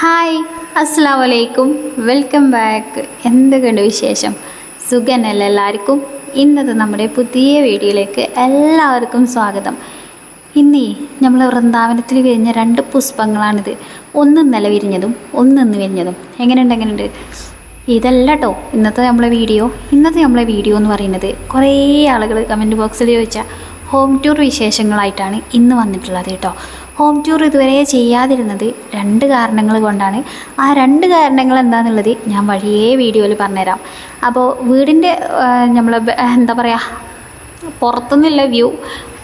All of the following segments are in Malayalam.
ഹായ് അസ്സാം വലൈക്കും വെൽക്കം ബാക്ക്. എന്തൊക്കെയുണ്ട് വിശേഷം? സുഖനല്ല എല്ലാവർക്കും? ഇന്നത്തെ നമ്മുടെ പുതിയ വീഡിയോയിലേക്ക് എല്ലാവർക്കും സ്വാഗതം. ഇന്നേ നമ്മൾ വൃന്ദാവനത്തിൽ വിരിഞ്ഞ രണ്ട് പുഷ്പങ്ങളാണിത്. ഒന്ന് ഇന്നലെ വിരിഞ്ഞതും ഒന്ന് ഇന്ന് വിരിഞ്ഞതും. എങ്ങനെയുണ്ട് എങ്ങനെയുണ്ട്? ഇതല്ല കേട്ടോ ഇന്നത്തെ നമ്മളെ വീഡിയോ. ഇന്നത്തെ നമ്മളെ വീഡിയോ എന്ന് പറയുന്നത് കുറേ ആളുകൾ കമന്റ് ബോക്സിൽ ചോദിച്ചാൽ ഹോം ടൂർ വിശേഷങ്ങളായിട്ടാണ് ഇന്ന് വന്നിട്ടുള്ളത് കേട്ടോ. ഹോം ടൂർ ഇതുവരെ ചെയ്യാതിരുന്നത് രണ്ട് കാരണങ്ങൾ കൊണ്ടാണ്. ആ രണ്ട് കാരണങ്ങൾ എന്താണെന്നുള്ളത് ഞാൻ വഴിയേ വീഡിയോയിൽ പറഞ്ഞുതരാം. അപ്പോൾ വീടിന്റെ നമ്മൾ എന്താ പറയുക പുറത്തുനിന്നുള്ള വ്യൂ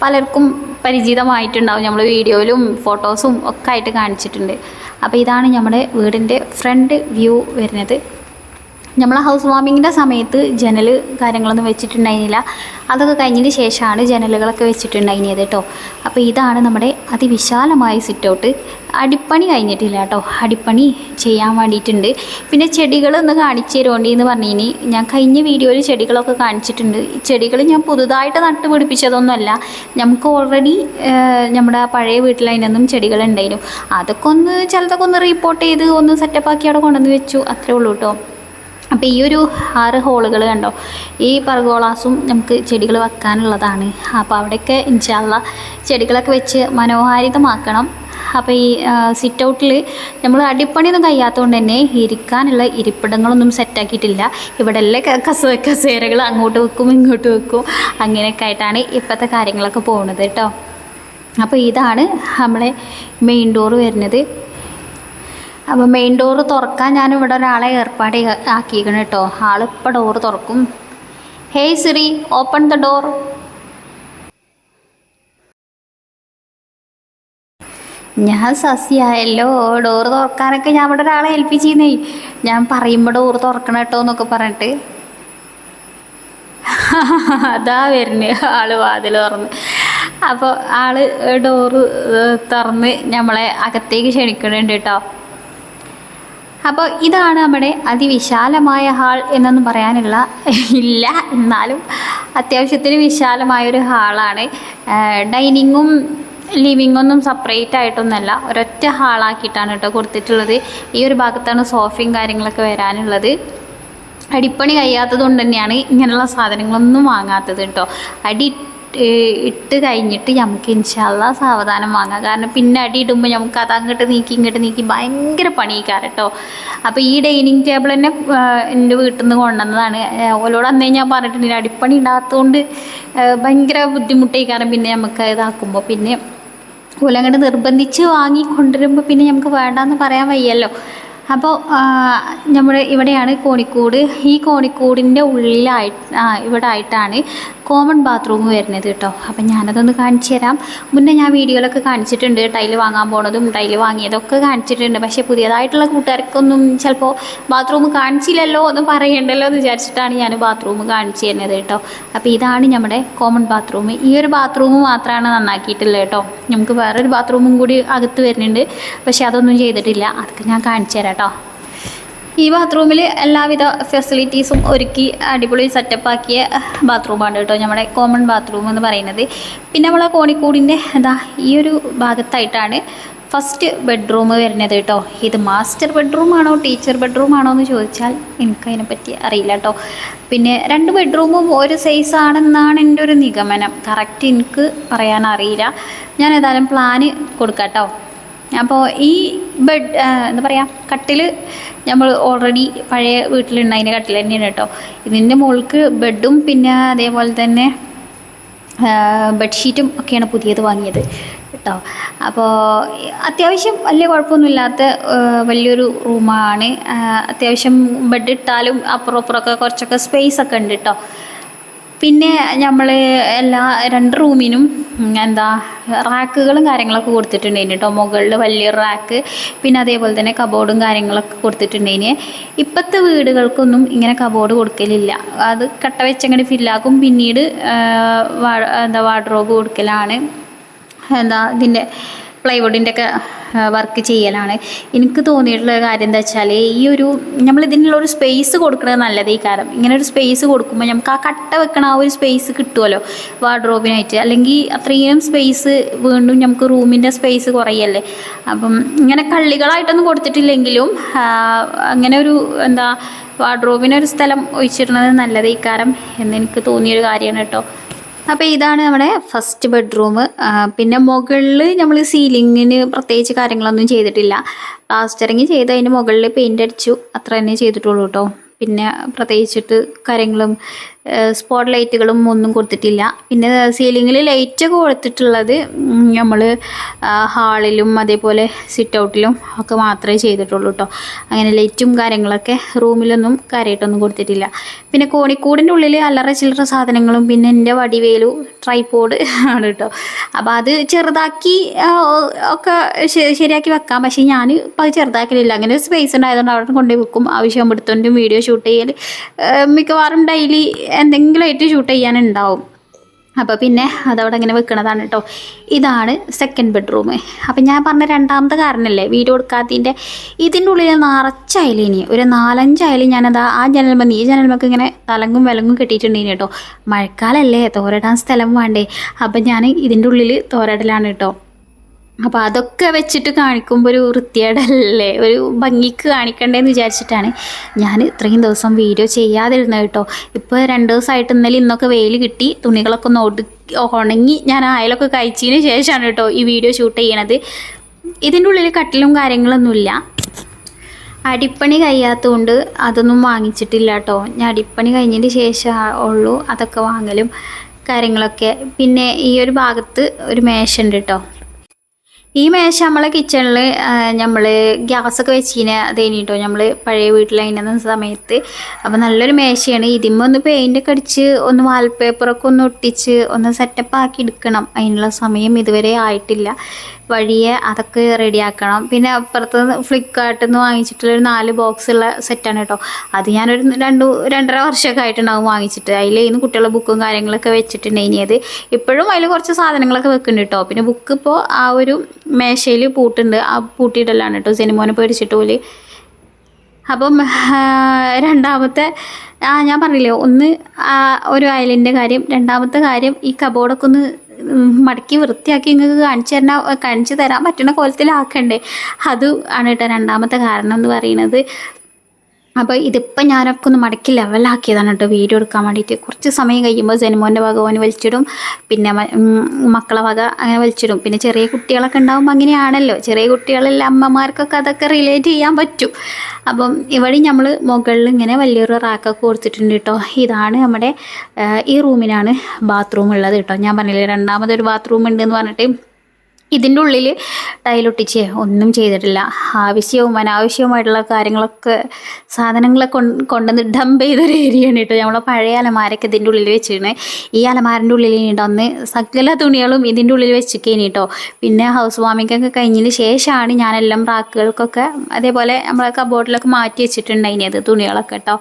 പലർക്കും പരിചിതമായിട്ടുണ്ടാവും. നമ്മൾ വീഡിയോയിലും ഫോട്ടോസും ഒക്കെ ആയിട്ട് കാണിച്ചിട്ടുണ്ട്. അപ്പോൾ ഇതാണ് നമ്മുടെ വീടിന്റെ ഫ്രണ്ട് വ്യൂ വരുന്നത്. നമ്മൾ ഹൗസ് വാമിങ്ങിന്റെ സമയത്ത് ജനൽ കാര്യങ്ങളൊന്നും വെച്ചിട്ടുണ്ടായിരുന്നില്ല. അതൊക്കെ കഴിഞ്ഞതിന് ശേഷമാണ് ജനലുകളൊക്കെ വെച്ചിട്ടുണ്ടായിരുന്നത് കേട്ടോ. അപ്പോൾ ഇതാണ് നമ്മുടെ അതിവിശാലമായ സിറ്റൗട്ട്. അടിപ്പണി കഴിഞ്ഞിട്ടില്ല കേട്ടോ. അടിപ്പണി ചെയ്യാൻ വേണ്ടിയിട്ടുണ്ട്. പിന്നെ ചെടികൾ ഒന്ന് കാണിച്ചു തരുമോണ്ടി എന്ന് പറഞ്ഞിനി. ഞാൻ കഴിഞ്ഞ വീഡിയോയിൽ ചെടികളൊക്കെ കാണിച്ചിട്ടുണ്ട്. ചെടികൾ ഞാൻ പുതുതായിട്ട് നട്ടുപിടിപ്പിച്ചതൊന്നുമല്ല നമുക്ക് ഓൾറെഡി നമ്മുടെ പഴയ വീട്ടിൽ അതിനൊന്നും ചെടികൾ ഉണ്ടായിരുന്നു. അതൊക്കെ ഒന്ന് ചിലതൊക്കെ ഒന്ന് റിപ്പോർട്ട് ചെയ്ത് ഒന്ന് സെറ്റപ്പാക്കി അവിടെ കൊണ്ടുവന്ന് വെച്ചു. അത്രേ ഉള്ളൂ കേട്ടോ. അപ്പോൾ ഈ ഒരു ആറ് ഹോളുകൾ കണ്ടോ? ഈ പർഗോളാസും നമുക്ക് ചെടികൾ വെക്കാനുള്ളതാണ്. അപ്പോൾ അവിടെയൊക്കെ ഇൻഷാല്ല ചെടികളൊക്കെ വെച്ച് മനോഹാരിതമാക്കണം. അപ്പോൾ ഈ സിറ്റ് ഔട്ടിൽ നമ്മൾ അടിപ്പണിയൊന്നും കഴിയാത്തതുകൊണ്ട് തന്നെ ഇരിക്കാനുള്ള ഇരിപ്പിടങ്ങളൊന്നും സെറ്റാക്കിയിട്ടില്ല ഇവിടെ എല്ലാം കസ കസേരകൾ അങ്ങോട്ട് വെക്കും ഇങ്ങോട്ട് വെക്കും. അങ്ങനെയൊക്കെ ആയിട്ടാണ് ഇപ്പോഴത്തെ കാര്യങ്ങളൊക്കെ പോകുന്നത് കേട്ടോ. അപ്പോൾ ഇതാണ് നമ്മളെ മെയിൻ ഡോറ് വരുന്നത്. അപ്പോൾ മെയിൻ ഡോറ് തുറക്കാൻ ഞാൻ ഇവിടെ ഒരാളെ ഏർപ്പാട് ആക്കിയിരിക്കണം കേട്ടോ. ആളിപ്പോൾ ഡോറ് തുറക്കും. Hey Siri open the door ഞാൻ സസ്യായല്ലോ ഡോറ് തുറക്കാനൊക്കെ ഞാൻ ഇവിടെ ഒരാളെ ഏൽപ്പിച്ചിരുന്നേ ഞാൻ പറയുമ്പോൾ ഡോറ് തുറക്കണം കേട്ടോ എന്നൊക്കെ പറഞ്ഞിട്ട്. അതാ വരുന്നത് ആൾ വാതിൽ തുറന്ന്. അപ്പോൾ ആൾ ഡോറ് തുറന്ന് നമ്മളെ അകത്തേക്ക് ക്ഷണിക്കുന്നുണ്ട് കേട്ടോ. അപ്പോൾ ഇതാണ് നമ്മുടെ അതിവിശാലമായ ഹാൾ എന്നൊന്നും പറയാനുള്ള ഇല്ല. എന്നാലും അത്യാവശ്യത്തിന് വിശാലമായൊരു ഹാളാണ്. ഡൈനിങ്ങും ലിവിങ്ങൊന്നും സെപ്പറേറ്റ് ആയിട്ടൊന്നുമല്ല. ഒരൊറ്റ ഹാളാക്കിയിട്ടാണ് കേട്ടോ കൊടുത്തിട്ടുള്ളത്. ഈ ഒരു ഭാഗത്താണ് സോഫയും കാര്യങ്ങളൊക്കെ വരാനുള്ളത്. അടിപ്പണി കഴിയാത്തത് കൊണ്ട് തന്നെയാണ് ഇങ്ങനെയുള്ള സാധനങ്ങളൊന്നും വാങ്ങാത്തത് കേട്ടോ. അടി ഇട്ട് കഴിഞ്ഞിട്ട് നമുക്ക് ഇൻഷാല്ല സാവധാനം വാങ്ങാം. കാരണം പിന്നെ അടി ഇടുമ്പോൾ നമുക്ക് അത് അങ്ങോട്ട് നീക്കി ഇങ്ങോട്ട് നീക്കി ഭയങ്കര പണിയിക്കാറ് കേട്ടോ അപ്പോൾ ഈ ഡൈനിങ് ടേബിൾ തന്നെ എന്റെ വീട്ടിൽ നിന്ന് കൊണ്ടുവന്നതാണ് ഓലോട് അന്നേ ഞാൻ പറഞ്ഞിട്ടുണ്ട് അടിപ്പണി ഇടാത്തതുകൊണ്ട് ഭയങ്കര ബുദ്ധിമുട്ടായിക്കാരം പിന്നെ നമുക്ക് ഇതാക്കുമ്പോൾ പിന്നെ ഓലങ്ങോട്ട് നിർബന്ധിച്ച് വാങ്ങി കൊണ്ടുവരുമ്പോൾ പിന്നെ നമുക്ക് വേണ്ടാന്ന് പറയാൻ വയ്യല്ലോ. അപ്പോൾ നമ്മൾ ഇവിടെയാണ് കോണിക്കൂട്. ഈ കോണിക്കൂടിന്റെ ഉള്ളിലായിട്ട് ഇവിടെ ആയിട്ടാണ് കോമൺ ബാത്റൂം വരുന്നത് കേട്ടോ. അപ്പം ഞാനതൊന്ന് കാണിച്ചു തരാം. മുന്നേ ഞാൻ വീഡിയോയിലൊക്കെ കാണിച്ചിട്ടുണ്ട്. ടൈൽ വാങ്ങാൻ പോണതും ടൈൽ വാങ്ങിയതൊക്കെ കാണിച്ചിട്ടുണ്ട്. പക്ഷേ പുതിയതായിട്ടുള്ള കൂട്ടുകാർക്കൊന്നും ചിലപ്പോൾ ബാത്റൂം കാണിച്ചില്ലല്ലോ എന്ന് പറയണ്ടല്ലോ എന്ന് വിചാരിച്ചിട്ടാണ് ഞാൻ ബാത്റൂം കാണിച്ചു തരുന്നത് കേട്ടോ. അപ്പോൾ ഇതാണ് നമ്മുടെ കോമൺ ബാത്റൂം ഈ ഒരു ബാത്റൂം മാത്രമാണ് നന്നാക്കിയിട്ടുള്ളത് കേട്ടോ. നമുക്ക് വേറൊരു ബാത്റൂമും കൂടി അകത്ത് വരുന്നുണ്ട്. പക്ഷേ അതൊന്നും ചെയ്തിട്ടില്ല. അതൊക്കെ ഞാൻ കാണിച്ചു തരാം കേട്ടോ. ഈ ബാത്റൂമിൽ എല്ലാവിധ ഫെസിലിറ്റീസും ഒരുക്കി അടിപൊളി സെറ്റപ്പാക്കിയ ബാത്റൂമാണ് കേട്ടോ നമ്മുടെ കോമൺ ബാത്റൂം എന്ന് പറയുന്നത്. പിന്നെ നമ്മളെ കോണിക്കൂടിന്റെ എന്താ ഈ ഒരു ഭാഗത്തായിട്ടാണ് ഫസ്റ്റ് ബെഡ്റൂം വരുന്നത് കേട്ടോ. ഇത് മാസ്റ്റർ ബെഡ്റൂം ആണോ ടീച്ചർ ബെഡ്റൂം ആണോ എന്ന് ചോദിച്ചാൽ എനിക്ക് എനിക്കതിനെപ്പറ്റി അറിയില്ല കേട്ടോ. പിന്നെ രണ്ട് ബെഡ്റൂമും ഒരു സൈസ് ആണെന്നാണ് എന്റെ ഒരു നിഗമനം. കറക്റ്റ് എനിക്ക് പറയാൻ അറിയില്ല. ഞാൻ ഏതായാലും പ്ലാന് കൊടുക്കാം കേട്ടോ. അപ്പോൾ ഈ ബെഡ് എന്താ പറയുക കട്ടിൽ നമ്മൾ ഓൾറെഡി പഴയ വീട്ടിലുണ്ടായതിന്റെ കട്ടിൽ തന്നെയാണ് കേട്ടോ. ഇതിന്റെ മുകൾക്ക് ബെഡും പിന്നെ അതേപോലെ തന്നെ ബെഡ്ഷീറ്റും ഒക്കെയാണ് പുതിയത് വാങ്ങിയത് കേട്ടോ. അപ്പോൾ അത്യാവശ്യം വലിയ കുഴപ്പമൊന്നുമില്ലാത്ത വലിയൊരു റൂമാണ് അത്യാവശ്യം ബെഡ് ഇട്ടാലും അപ്പുറം അപ്പുറമൊക്കെ കുറച്ചൊക്കെ സ്പേസ് ഒക്കെ ഉണ്ട് കേട്ടോ. പിന്നെ നമ്മൾ എല്ലാ രണ്ട് റൂമിനും എന്താ റാക്കുകളും കാര്യങ്ങളൊക്കെ കൊടുത്തിട്ടുണ്ടായിന് കേട്ടോ മുകളിൽ വലിയ റാക്ക് പിന്നെ അതേപോലെ തന്നെ കബോർഡും കാര്യങ്ങളൊക്കെ കൊടുത്തിട്ടുണ്ടായിന്. ഇപ്പോഴത്തെ വീടുകൾക്കൊന്നും ഇങ്ങനെ കബോർഡ് കൊടുക്കലില്ല. അത് കട്ട വെച്ചങ്ങോട്ട് ഫില്ലാക്കും പിന്നീട് എന്താ വാർഡ്രോബ് കൊടുക്കലാണ്. എന്താ ഇതിന്റെ പ്ലൈവുഡിന്റെ ഒക്കെ വർക്ക് ചെയ്യലാണ്. എനിക്ക് തോന്നിയിട്ടുള്ള കാര്യം എന്താ വെച്ചാൽ ഈ ഒരു നമ്മൾ ഇതിനുള്ള ഒരു സ്പേസ് കൊടുക്കുന്നത് നല്ലത് ഈ കാലം. ഇങ്ങനെ ഒരു സ്പേസ് കൊടുക്കുമ്പോൾ നമുക്ക് ആ കട്ട വെക്കണ ആ ഒരു സ്പേസ് കിട്ടുമല്ലോ വാർഡ്രോബിനായിട്ട് അല്ലെങ്കിൽ അത്രയും സ്പേസ് വീണ്ടും നമുക്ക് റൂമിന്റെ സ്പേസ് കുറയല്ലേ. അപ്പം ഇങ്ങനെ കള്ളികളായിട്ടൊന്നും കൊടുത്തിട്ടില്ലെങ്കിലും അങ്ങനെ ഒരു എന്താ വാർഡ്രോബിനൊരു സ്ഥലം ഒഴിച്ചിടുന്നത് നല്ലത് ഈ കാര്യം എന്നെനിക്ക് തോന്നിയൊരു കാര്യമാണ് കേട്ടോ. അപ്പോൾ ഇതാണ് നമ്മുടെ ഫസ്റ്റ് ബെഡ്റൂം പിന്നെ മുകളിൽ നമ്മൾ സീലിങ്ങിന് പ്രത്യേകിച്ച് കാര്യങ്ങളൊന്നും ചെയ്തിട്ടില്ല. പ്ലാസ്റ്ററിങ് ചെയ്ത് അതിന് മുകളിൽ പെയിന്റ് അടിച്ചു. അത്ര തന്നെ ചെയ്തിട്ടുള്ളൂ കേട്ടോ പിന്നെ പ്രത്യേകിച്ചിട്ട് കാര്യങ്ങളും സ്പോട്ട് ലൈറ്റുകളും ഒന്നും കൊടുത്തിട്ടില്ല. പിന്നെ സീലിങ്ങിൽ ലൈറ്റ് കൊടുത്തിട്ടുള്ളത് നമ്മൾ ഹാളിലും അതേപോലെ സിറ്റ് ഔട്ടിലും ഒക്കെ മാത്രമേ ചെയ്തിട്ടുള്ളൂ കേട്ടോ അങ്ങനെ ലൈറ്റും കാര്യങ്ങളൊക്കെ റൂമിലൊന്നും കാര്യമായിട്ടൊന്നും കൊടുത്തിട്ടില്ല. പിന്നെ കോണിക്കൂടിന്റെ ഉള്ളിൽ അല്ലറ ചില്ലറ സാധനങ്ങളും പിന്നെ എന്റെ വടിവേലു ട്രൈപോഡ് ആണ് കേട്ടോ അപ്പോൾ അത് ചെറുതാക്കി ഒക്കെ ശരിയാക്കി വെക്കാം. പക്ഷേ ഞാൻ ഇപ്പോൾ അത് ചെറുതാക്കലില്ല. അങ്ങനെ സ്പേസ് ഉണ്ടായതുകൊണ്ട് അവിടെ കൊണ്ടുപോയി വെക്കും. ആവശ്യം എടുത്തോണ്ടും വീഡിയോ ഷൂട്ട് ചെയ്യൽ മിക്കവാറും ഡെയിലി എന്തെങ്കിലുമായിട്ട് ഷൂട്ട് ചെയ്യാനുണ്ടാവും. അപ്പോൾ പിന്നെ അതവിടെ ഇങ്ങനെ വെക്കണതാണ് കേട്ടോ ഇതാണ് സെക്കൻഡ് ബെഡ്റൂം അപ്പം ഞാൻ പറഞ്ഞ രണ്ടാമത്തെ കാരണമല്ലേ വീഡിയോ എടുക്കാത്തതിന്റെ ഇതിന്റെ ഉള്ളിൽ നിറച്ചായാലും ഇനി ഒരു നാലഞ്ചായാലും ഞാനത് ആ ജനൽമന്ന് ഈ ജനൽമൊക്കെ ഇങ്ങനെ തലങ്ങും വിലങ്ങും കെട്ടിയിട്ടുണ്ടെങ്കിൽ കേട്ടോ മഴക്കാലല്ലേ തോരടാൻ സ്ഥലം വേണ്ടേ. അപ്പം ഞാൻ ഇതിന്റെ ഉള്ളിൽ തോരടലാണ് കേട്ടോ അപ്പോൾ അതൊക്കെ വെച്ചിട്ട് കാണിക്കുമ്പോൾ ഒരു വൃത്തിയേടല്ലേ ഒരു ഭംഗിക്ക് കാണിക്കണ്ടേന്ന് വിചാരിച്ചിട്ടാണ്. ഞാൻ ഇത്രയും ദിവസം വീഡിയോ ചെയ്യാതിരുന്നത് കേട്ടോ. ഇപ്പോൾ രണ്ട് ദിവസമായിട്ട് ഇന്നലെ ഇന്നൊക്കെ വെയിൽ കിട്ടി. തുണികളൊക്കെ ഒന്ന് ഒടുക്കി ഉണങ്ങി ഞാൻ അയലൊക്കെ കഴിച്ചതിന് ശേഷമാണ് കേട്ടോ ഈ വീഡിയോ ഷൂട്ട് ചെയ്യണത്. ഇതിന്റെ ഉള്ളിൽ കട്ടിലും കാര്യങ്ങളൊന്നുമില്ല അടിപ്പണി കഴിയാത്തതുകൊണ്ട് അതൊന്നും വാങ്ങിച്ചിട്ടില്ല കേട്ടോ. ഞാൻ അടിപ്പണി കഴിഞ്ഞതിന് ശേഷം ഉള്ളൂ. അതൊക്കെ വാങ്ങലും കാര്യങ്ങളൊക്കെ. പിന്നെ ഈ ഒരു ഭാഗത്ത് ഒരു മേശ ഉണ്ട് കേട്ടോ. ഈ മേശ നമ്മളെ കിച്ചണിൽ നമ്മൾ ഗ്യാസൊക്കെ വെച്ചിനെ കേട്ടോ നമ്മൾ പഴയ വീട്ടിലായിരുന്ന സമയത്ത്. അപ്പോൾ നല്ലൊരു മേശയാണ്. ഇതിമ്മ ഒന്ന് പെയിന്റ് ഒക്കെ അടിച്ച് ഒന്ന് വാൾപേപ്പറൊക്കെ ഒന്ന് ഒട്ടിച്ച് ഒന്ന് സെറ്റപ്പ് ആക്കി എടുക്കണം. അതിനുള്ള സമയം ഇതുവരെ ആയിട്ടില്ല. വഴിയെ അതൊക്കെ റെഡിയാക്കണം പിന്നെ അപ്പുറത്ത് ഫ്ലിപ്കാർട്ടിൽ നിന്ന് വാങ്ങിച്ചിട്ടുള്ള ഒരു നാല് ബോക്സ് ഉള്ള സെറ്റാണ് കേട്ടോ അത് ഞാനൊരു രണ്ട് രണ്ടര വർഷമൊക്കെ ആയിട്ടുണ്ടാവും വാങ്ങിച്ചിട്ട്. അതിൽ ഇന്ന് കുട്ടികളുടെ ബുക്കും കാര്യങ്ങളൊക്കെ വെച്ചിട്ടുണ്ടായിനിയത് ഇപ്പോഴും അതിൽ കുറച്ച് സാധനങ്ങളൊക്കെ വെക്കുന്നുണ്ട് കേട്ടോ പിന്നെ ബുക്ക് ഇപ്പോൾ ആ ഒരു മേശയിൽ പൂട്ടുണ്ട്. ആ പൂട്ടിയിടലാണ് കേട്ടോ സിനിമോനെ പേടിച്ചിട്ട് പോലെ അപ്പം രണ്ടാമത്തെ ആ ഞാൻ പറഞ്ഞില്ലേ ഒന്ന് ഒരു അയലിന്റെ കാര്യം രണ്ടാമത്തെ കാര്യം ഈ കബോർഡൊക്കെ ഒന്ന് മടക്കി വൃത്തിയാക്കി നിങ്ങൾക്ക് കാണിച്ചു തരണ കാണിച്ചു തരാൻ പറ്റുന്ന കോലത്തിലാക്കണ്ടേ? അത് ആണ് കേട്ടോ രണ്ടാമത്തെ കാരണം എന്ന് പറയുന്നത്. അപ്പോൾ ഇതിപ്പോൾ ഞാനൊക്കെ ഒന്ന് മടക്കി ലെവലാക്കിയതാണ് കേട്ടോ വീഡിയോ എടുക്കാൻ വേണ്ടിയിട്ട്. കുറച്ച് സമയം കഴിയുമ്പോൾ ജനുമോന്റെ ഭഗവാൻ വലിച്ചിടും. പിന്നെ മക്കളെ വക അങ്ങനെ വലിച്ചിടും. പിന്നെ ചെറിയ കുട്ടികളൊക്കെ ഉണ്ടാകുമ്പോൾ അങ്ങനെയാണല്ലോ. ചെറിയ കുട്ടികളെല്ലാം അമ്മമാർക്കൊക്കെ അതൊക്കെ റിലേറ്റ് ചെയ്യാൻ പറ്റും. അപ്പം ഇവിടെ നമ്മൾ മുകളിൽ ഇങ്ങനെ വലിയൊരു റാക്കൊക്കെ കൊടുത്തിട്ടുണ്ട് കേട്ടോ. ഇതാണ് നമ്മുടെ ഈ റൂമിനാണ് ബാത്റൂം ഉള്ളത് കേട്ടോ. ഞാൻ പറഞ്ഞില്ലേ രണ്ടാമതൊരു ബാത്റൂം ഉണ്ട് എന്ന് പറഞ്ഞിട്ട് ഇതിന്റെ ഉള്ളിൽ ടൈലൊട്ടിച്ച് ഒന്നും ചെയ്തിട്ടില്ല. ആവശ്യവും അനാവശ്യവുമായിട്ടുള്ള കാര്യങ്ങളൊക്കെ സാധനങ്ങളെ കൊണ്ട് കൊണ്ടുവന്ന് ഡംപ് ചെയ്തൊരു ഏരിയയാണ് കേട്ടോ. നമ്മളെ പഴയ അലമാരൊക്കെ ഇതിന്റെ ഉള്ളിൽ വെച്ചിരുന്നത് ഈ അലമാരന്റെ ഉള്ളിൽ അന്ന് സകല തുണികളും ഇതിന്റെ ഉള്ളിൽ വെച്ചിരിക്കേനി കേട്ടോ. പിന്നെ ഹൗസ് വാമിങ്ങൊക്കെ കഴിഞ്ഞതിന് ശേഷമാണ് ഞാനെല്ലാം റാക്കുകൾക്കൊക്കെ അതേപോലെ നമ്മളെ കബോർഡിലൊക്കെ മാറ്റി വെച്ചിട്ടുണ്ടായിനി അത് തുണികളൊക്കെ കേട്ടോ.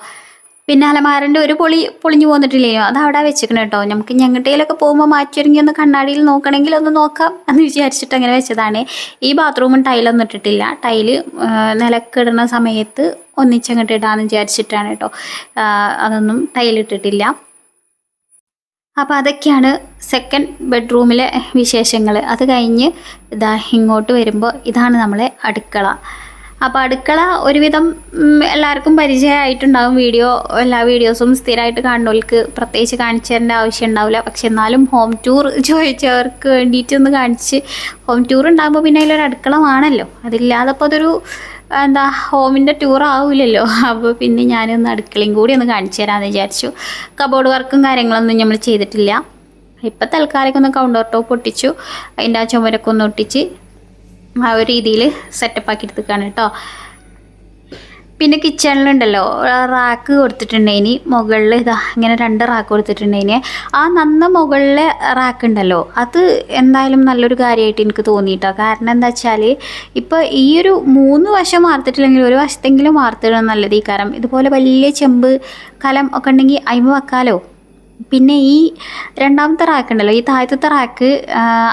പിന്നെ അലമാരന്റെ ഒരു പൊളി പൊളിഞ്ഞു പോന്നിട്ടില്ലയോ? അത് അവിടെ വെച്ചിരിക്കണം കേട്ടോ. നമുക്ക് ഞങ്ങട്ടയിലൊക്കെ പോകുമ്പോൾ മാറ്റിയൊരുങ്ങി ഒന്ന് കണ്ണാടിയിൽ നോക്കണമെങ്കിൽ ഒന്ന് നോക്കാം എന്ന് വിചാരിച്ചിട്ട് അങ്ങനെ വെച്ചതാണ്. ഈ ബാത്റൂമും ടൈലൊന്നും ഇട്ടിട്ടില്ല. ടൈൽ നിലക്കിടുന്ന സമയത്ത് ഒന്നിച്ചങ്ങോട്ട് ഇടാന്ന് വിചാരിച്ചിട്ടാണ് കേട്ടോ. അതൊന്നും ടൈലിട്ടിട്ടില്ല അപ്പോൾ അതൊക്കെയാണ് സെക്കൻഡ് ബെഡ്റൂമിലെ വിശേഷങ്ങൾ അത് കഴിഞ്ഞ് ഇതാ ഇങ്ങോട്ട് വരുമ്പോൾ ഇതാണ് നമ്മളെ അടുക്കള. അപ്പോൾ അടുക്കള ഒരുവിധം എല്ലാവർക്കും പരിചയമായിട്ടുണ്ടാവും വീഡിയോ എല്ലാ വീഡിയോസും സ്ഥിരമായിട്ട് കാണുന്നവർക്ക് പ്രത്യേകിച്ച് കാണിച്ചു തരേണ്ട ആവശ്യം ഉണ്ടാവില്ല. പക്ഷെ എന്നാലും ഹോം ടൂർ ചോദിച്ചവർക്ക് വേണ്ടിയിട്ട് ഒന്ന് കാണിച്ച് ഹോം ടൂർ ഉണ്ടാകുമ്പോൾ പിന്നെ അതിലൊരു അടുക്കള വേണമല്ലോ അതില്ലാതെ അപ്പോൾ അതൊരു എന്താ ഹോമിന്റെ ടൂർ ആവില്ലല്ലോ അപ്പോൾ പിന്നെ ഞാനൊന്ന് അടുക്കളയും കൂടി ഒന്ന് കാണിച്ചു തരാമെന്ന് വിചാരിച്ചു. കബോർഡ് വർക്കും കാര്യങ്ങളൊന്നും നമ്മൾ ചെയ്തിട്ടില്ല. ഇപ്പം തൽക്കാലം ഒന്ന് കൗണ്ടർ ടോപ്പ് ഒട്ടിച്ചു. അതിന്റെ ആ ചുമരൊക്കെ ഒന്ന് ഒട്ടിച്ച് ആ ഒരു രീതിയിൽ സെറ്റപ്പ് ആക്കി എടുത്തേക്കാണ് കേട്ടോ പിന്നെ കിച്ചണിലുണ്ടല്ലോ റാക്ക് കൊടുത്തിട്ടുണ്ടേനി. മുകളിൽ ഇതാ ഇങ്ങനെ രണ്ട് റാക്ക് കൊടുത്തിട്ടുണ്ടേനി. ആ നന്ന മുകളിലെ റാക്ക് ഉണ്ടല്ലോ. അത് എന്തായാലും നല്ലൊരു കാര്യമായിട്ട് എനിക്ക് തോന്നിയിട്ടോ കാരണം എന്താ വെച്ചാൽ ഇപ്പോൾ ഈ ഒരു മൂന്ന് വശം വാർത്തിട്ടില്ലെങ്കിൽ ഒരു വശത്തെങ്കിലും വാർത്തിടണം നല്ലത്. ഈ കാരണം ഇതുപോലെ വലിയ ചെമ്പ് കലം ഒക്കെ ഉണ്ടെങ്കിൽ അയിമ വെക്കാലോ. പിന്നെ ഈ രണ്ടാമത്തെ റാക്ക് ഉണ്ടല്ലോ ഈ താഴത്തെ റാക്ക്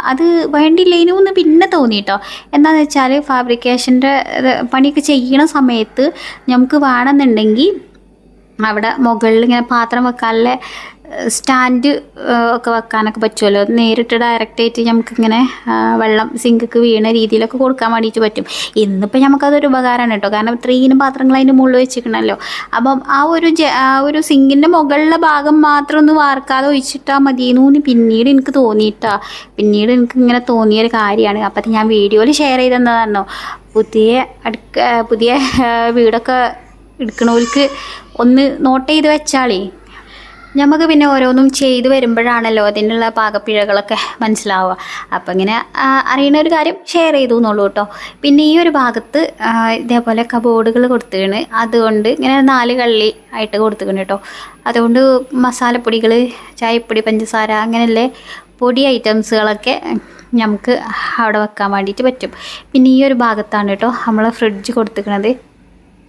അത് വേണ്ടില്ലേനു എന്ന് പിന്നെ തോന്നി കേട്ടോ എന്താണെന്ന് വെച്ചാൽ ഫാബ്രിക്കേഷന്റെ പണിയൊക്കെ ചെയ്യണ സമയത്ത് നമുക്ക് വേണമെന്നുണ്ടെങ്കിൽ അവിടെ മുകളിൽ ഇങ്ങനെ പാത്രം വെക്കാനുള്ള സ്റ്റാൻഡ് ഒക്കെ വെക്കാനൊക്കെ പറ്റുമല്ലോ നേരിട്ട് ഡയറക്റ്റായിട്ട് നമുക്കിങ്ങനെ വെള്ളം സിങ്കൊക്കെ വീണ രീതിയിലൊക്കെ കൊടുക്കാൻ വേണ്ടിയിട്ട് പറ്റും. ഇന്നിപ്പോൾ നമുക്കതൊരു ഉപകാരമാണ് കേട്ടോ. കാരണം ഇത്രയും പാത്രങ്ങൾ അതിന്റെ മുകളിൽ വെച്ചിരിക്കണമല്ലോ അപ്പം ആ ഒരു ആ ഒരു സിങ്കിന്റെ മുകളിലെ ഭാഗം മാത്രം ഒന്ന് വാർക്കാതെ ഒഴിച്ചിട്ടാൽ മതിയെന്നു പിന്നീട് എനിക്ക് തോന്നിയിട്ടാ. പിന്നീട് എനിക്ക് ഇങ്ങനെ തോന്നിയൊരു കാര്യമാണ്. അപ്പം ഞാൻ വീഡിയോയിൽ ഷെയർ ചെയ്തെന്നതാണോ പുതിയ അടുക്ക പുതിയ വീടൊക്കെ എടുക്കണവർക്ക് ഒന്ന് നോട്ട് ചെയ്ത് വെച്ചാളേ. നമുക്ക് പിന്നെ ഓരോന്നും ചെയ്ത് വരുമ്പോഴാണല്ലോ അതിനുള്ള പാകപ്പിഴകളൊക്കെ മനസ്സിലാവുക. അപ്പം ഇങ്ങനെ അറിയണ ഒരു കാര്യം ഷെയർ ചെയ്തു എന്നുള്ളൂ കേട്ടോ. പിന്നെ ഈ ഒരു ഭാഗത്ത് ഇതേപോലെ കബോർഡുകൾ കൊടുത്തുകയാണ് അതുകൊണ്ട് ഇങ്ങനെ നാല് കള്ളി ആയിട്ട് കൊടുത്തിട്ടുണ്ട് കേട്ടോ. അതുകൊണ്ട് മസാലപ്പൊടികൾ ചായപ്പൊടി പഞ്ചസാര അങ്ങനെയുള്ള പൊടി ഐറ്റംസുകളൊക്കെ നമുക്ക് അവിടെ വെക്കാൻ വേണ്ടിയിട്ട് പറ്റും. പിന്നെ ഈ ഒരു ഭാഗത്താണ് കേട്ടോ നമ്മൾ ഫ്രിഡ്ജ് കൊടുത്തിരിക്കുന്നത്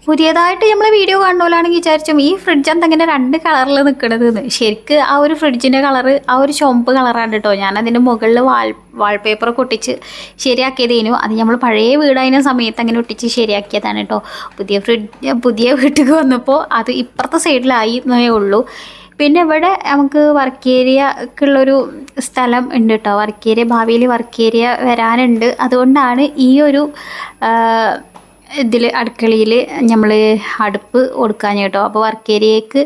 പുതിയതായിട്ട് നമ്മൾ വീഡിയോ കണ്ടോലാണെങ്കിൽ വിചാരിച്ചും ഈ ഫ്രിഡ്ജ് എന്താ ഇങ്ങനെ രണ്ട് കളറിൽ നിൽക്കണത് എന്ന് ശരിക്ക് ആ ഒരു ഫ്രിഡ്ജിന്റെ കളറ് ആ ഒരു ചുമപ്പ് കളറാണ് കേട്ടോ ഞാൻ അതിന്റെ മുകളിൽ വാൾ വാൾപേപ്പർ കൊട്ടിച്ച് ശരിയാക്കിയതേനു. അത് നമ്മൾ പഴയ വീടായ സമയത്ത് അങ്ങനെ ഒട്ടിച്ച് ശരിയാക്കിയതാണ് കേട്ടോ പുതിയ ഫ്രിഡ്ജ് പുതിയ വീട്ടിൽ വന്നപ്പോൾ അത് ഇപ്പുറത്തെ സൈഡിലായി എന്നേ ഉള്ളൂ. പിന്നെ ഇവിടെ നമുക്ക് വർക്ക് ഏരിയക്കുള്ളൊരു സ്ഥലം ഉണ്ട് കേട്ടോ വർക്ക് ഏരിയ ഭാവിയിൽ വർക്ക് ഏരിയ വരാനുണ്ട്. അതുകൊണ്ടാണ് ഈ ഒരു ഇതിൽ അടുക്കളയിൽ നമ്മൾ അടുപ്പ് കൊടുക്കാൻ കേട്ടോ അപ്പോൾ വർക്ക് ഏരിയക്ക്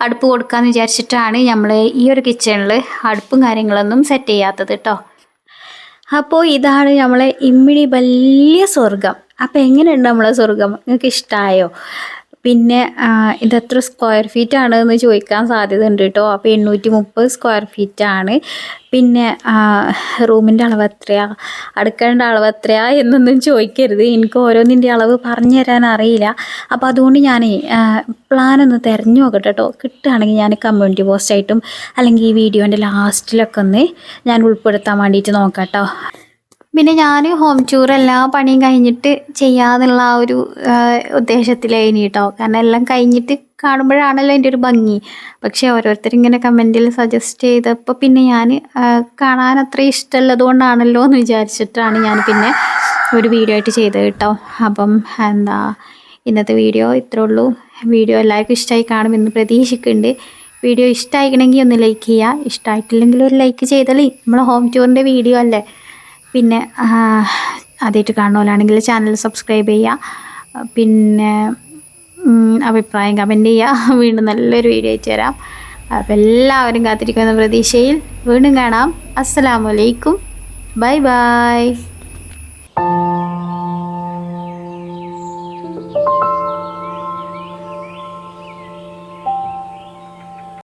അടുപ്പ് കൊടുക്കാമെന്ന് വിചാരിച്ചിട്ടാണ് നമ്മൾ ഈ ഒരു കിച്ചണിൽ അടുപ്പും കാര്യങ്ങളൊന്നും സെറ്റ് ചെയ്യാത്തത് കേട്ടോ അപ്പോൾ ഇതാണ് നമ്മളെ ഇമ്മിണി വലിയ സ്വർഗം അപ്പോൾ എങ്ങനെയുണ്ട് നമ്മളെ സ്വർഗം നിങ്ങൾക്ക് ഇഷ്ടമായോ പിന്നെ ഇതെത്ര സ്ക്വയർ ഫീറ്റ് ആണ് എന്ന് ചോദിക്കാൻ സാധ്യത ഉണ്ട് കേട്ടോ. അപ്പോൾ എണ്ണൂറ്റി മുപ്പത് സ്ക്വയർ ഫീറ്റ് ആണ്. പിന്നെ റൂമിന്റെ അളവ് എത്രയാ? അടുക്കളന്റെ അളവ് എത്രയാ എന്നൊന്നും ചോദിക്കരുത്. എനിക്ക് ഓരോന്നിന്റെ അളവ് പറഞ്ഞു തരാൻ അറിയില്ല. അപ്പോൾ അതുകൊണ്ട് ഞാൻ പ്ലാൻ ഒന്ന് തിരഞ്ഞു നോക്കട്ടെ കേട്ടോ. കിട്ടുകയാണെങ്കിൽ ഞാൻ കമ്മ്യൂണിറ്റി പോസ്റ്റായിട്ടും അല്ലെങ്കിൽ ഈ വീഡിയോന്റെ ലാസ്റ്റിലൊക്കെ ഒന്ന് ഞാൻ ഉൾപ്പെടുത്താൻ വേണ്ടിയിട്ട് നോക്കാം കേട്ടോ. പിന്നെ ഞാൻ ഹോം ടൂർ എല്ലാ പണിയും കഴിഞ്ഞിട്ട് ചെയ്യാന്നുള്ള ആ ഒരു ഉദ്ദേശത്തിലായിനി കേട്ടോ കാരണം എല്ലാം കഴിഞ്ഞിട്ട് കാണുമ്പോഴാണല്ലോ എന്റെ ഒരു ഭംഗി. പക്ഷെ ഓരോരുത്തർ ഇങ്ങനെ കമന്റിൽ സജസ്റ്റ് ചെയ്തപ്പോൾ പിന്നെ ഞാൻ കാണാൻ അത്ര ഇഷ്ടമുള്ളത് കൊണ്ടാണല്ലോ എന്ന് വിചാരിച്ചിട്ടാണ് ഞാൻ പിന്നെ ഒരു വീഡിയോ ആയിട്ട് ചെയ്തത് കേട്ടോ അപ്പം എന്താ ഇന്നത്തെ വീഡിയോ ഇത്രേ ഉള്ളൂ. വീഡിയോ എല്ലാവർക്കും ഇഷ്ടമായി കാണുമെന്ന് പ്രതീക്ഷിക്കുന്നുണ്ട് വീഡിയോ ഇഷ്ടമായിക്കണമെങ്കിൽ ഒന്ന് ലൈക്ക് ചെയ്യുക ഇഷ്ടമായിട്ടില്ലെങ്കിൽ ഒരു ലൈക്ക് ചെയ്താൽ നമ്മൾ ഹോം ടൂറിന്റെ വീഡിയോ അല്ലേ? പിന്നെ ആദ്യമായിട്ട് കാണുന്നവരാണെങ്കിൽ ചാനൽ സബ്സ്ക്രൈബ് ചെയ്യുക. പിന്നെ അഭിപ്രായം കമന്റ് ചെയ്യുക. വീണ്ടും നല്ലൊരു വീഡിയോ അയച്ചു തരാം എല്ലാവരും കാത്തിരിക്കുന്ന പ്രതീക്ഷയിൽ വീണ്ടും കാണാം. അസ്സലാമലൈക്കും ബൈ ബൈ